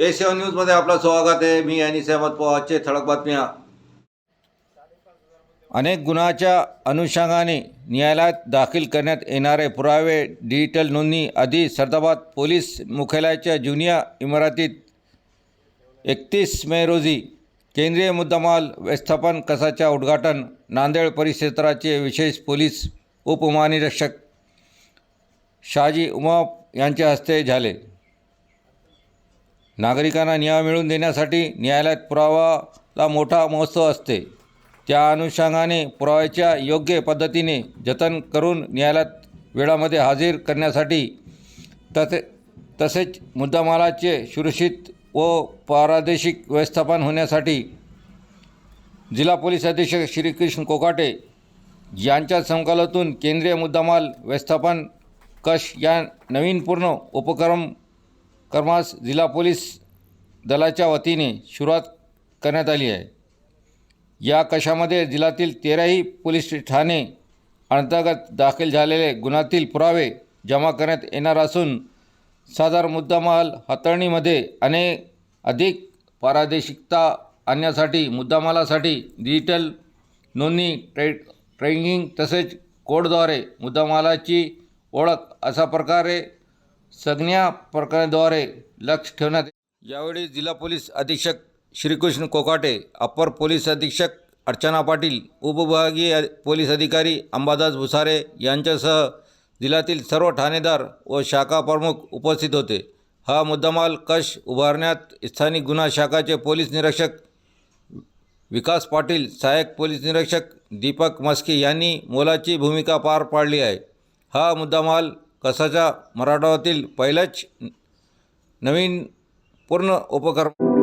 Asia न्यूजमध्ये आपलं स्वागत आहे. मी अनिस सहमत पवारचे ठळक बातम्या. अनेक गुन्ह्याच्या अनुषंगाने न्यायालयात दाखल करण्यात येणारे पुरावे डिजिटल नोंदणी आधी सरदाबाद पोलीस मुख्यालयाच्या जुनिया इमारतीत एकतीस मे रोजी केंद्रीय मुद्दामाल व्यवस्थापन कसाच्या उद्घाटन नांदेड परिक्षेत्राचे विशेष पोलीस उपमहानिरीक्षक शहाजी उमाप यांच्या हस्ते झाले. नागरिकांना न्याय मिळवून देण्यासाठी न्यायालयात पुरावाला मोठा महोत्सव असते. त्या अनुषंगाने पुराव्याच्या योग्य पद्धतीने जतन करून न्यायालयात वेळामध्ये हजर करण्यासाठी तसे तसेच मुद्दामालाचे सुरक्षित व प्रादेशिक व्यवस्थापन होण्यासाठी जिल्हा पोलीस अधीक्षक श्रीकृष्ण कोकाटे यांच्या संकलनातून केंद्रीय मुद्दामाल व्यवस्थापन कश या नवीन पूर्ण उपक्रम कर्मास जिल्हा पोलीस दलाच्या वतीने सुरुवात करण्यात आली आहे. या कशामध्ये जिल्ह्यातील तेराही पोलीस ठाणे अंतर्गत दाखल झालेले गुन्ह्यातील पुरावे जमा करण्यात येणार असून साधार मुद्दामाल हाताळणीमध्ये अनेक अधिक पारदेशिकता आणण्यासाठी मुद्दामालासाठी डिजिटल नोंदणी ट्रे ट्रेनिंग तसेच कोडद्वारे मुद्दामालाची ओळख अशा प्रकारे सगळ्या प्रकरणाद्वारे लक्ष ठेवण्यात यावेळी जिल्हा पोलीस अधीक्षक श्रीकृष्ण कोकाटे अप्पर पोलीस अधीक्षक अर्चना पाटील उपविभागीय पोलीस अधिकारी अंबादास भुसारे यांच्यासह जिल्ह्यातील सर्व ठाणेदार व शाखा प्रमुख उपस्थित होते. हा मुद्दामाल कश उभारण्यात स्थानिक गुन्हा शाखाचे पोलीस निरीक्षक विकास पाटील सहाय्यक पोलीस निरीक्षक दीपक मस्के यांनी मोलाची भूमिका पार पाडली आहे. हा मुद्दामाल कसाच्या मराठवातील पहिलाच नवीन पूर्ण उपक्रम